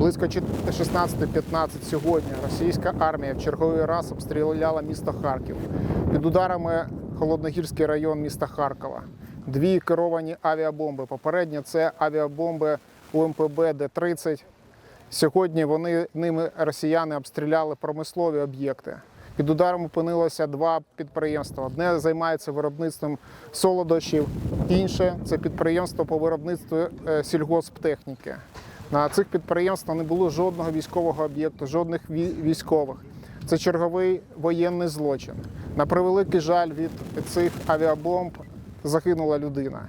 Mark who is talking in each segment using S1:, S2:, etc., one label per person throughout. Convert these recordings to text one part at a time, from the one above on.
S1: Близько 16.15 сьогодні російська армія в черговий раз обстріляла місто Харків. Під ударами Холодногірський район міста Харкова. Дві керовані авіабомби. Попередньо це авіабомби УМПБ Д-30. Сьогодні вони ними росіяни обстріляли промислові об'єкти. Під ударом опинилося два підприємства. Одне займається виробництвом солодощів, інше це підприємство по виробництву е, сільгосптехніки. На цих підприємствах не було жодного військового об'єкту, жодних вій- військових. Це черговий воєнний злочин. На превеликий жаль від цих авіабомб загинула людина.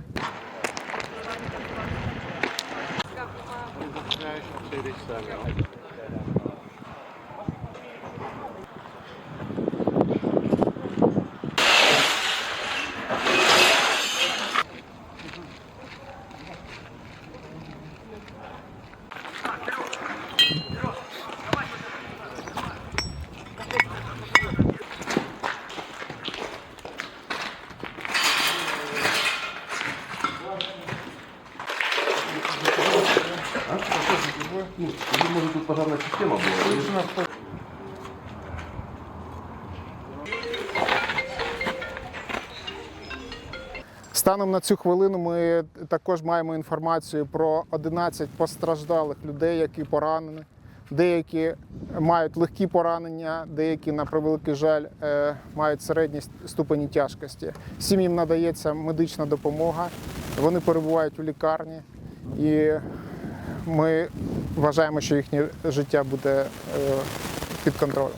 S2: Ну, может тут пожарная система была.
S1: Станом на цю хвилину ми також маємо інформацію про 11 постраждалих людей, які поранені. Деякі мають легкі поранення, деякі, на превеликий жаль, е, мають середні ступені тяжкості. Всім їм надається медична допомога. Вони перебувають у лікарні, і ми вважаємо, що їхнє життя буде е, під контролем.